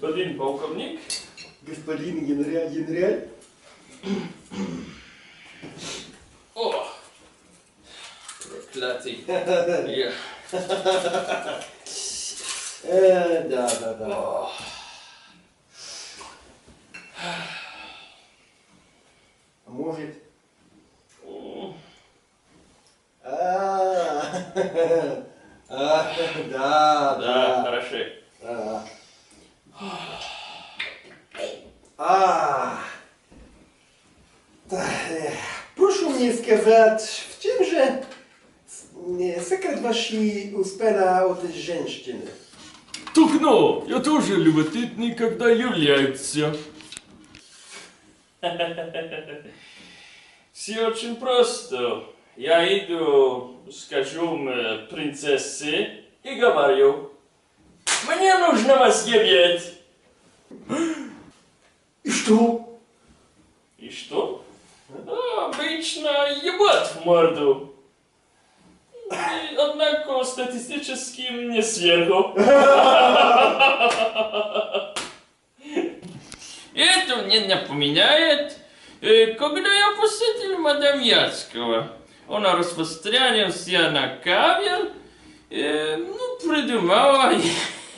Господин полковник, Господин генераль, генераль. о, проклятый, я, Э, да, да, да. о, может... А, а, да, да, да. хорошо. А. А. Е, Прошу мені сказати, в чим же е, секрет вашей успеха от женщины? Тухно, я тоже любопытный, когда является. Все очень просто. Я иду, скажу э, принцессе и говорю, мне нужно вас явить. И что? И что? А, Обычно ебать в морду. И, Однако статистически не сверху. Это мне напоминает, э, когда я посетил мадам Яцкого. Она распространился на кавер, э, ну, придумала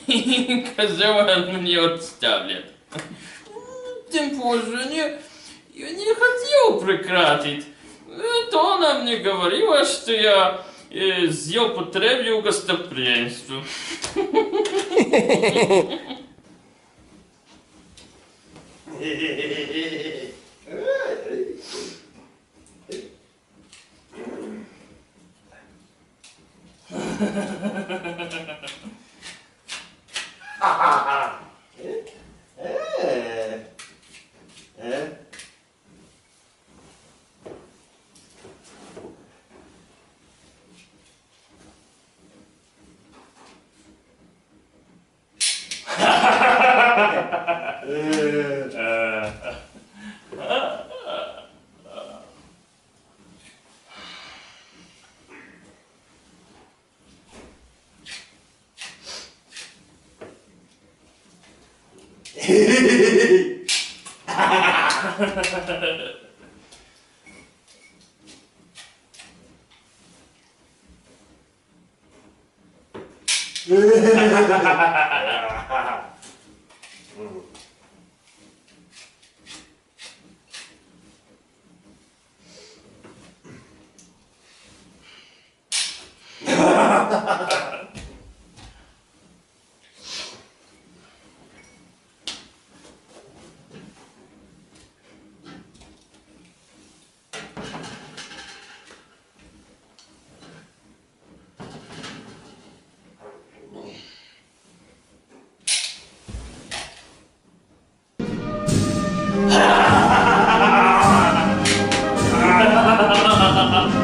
казала, мне отставят. Тем позже не, я не хотел прекратить. Это она мне говорила, что я э, злоупотребил гостоприимством. Э, Hehehehe 아, 아.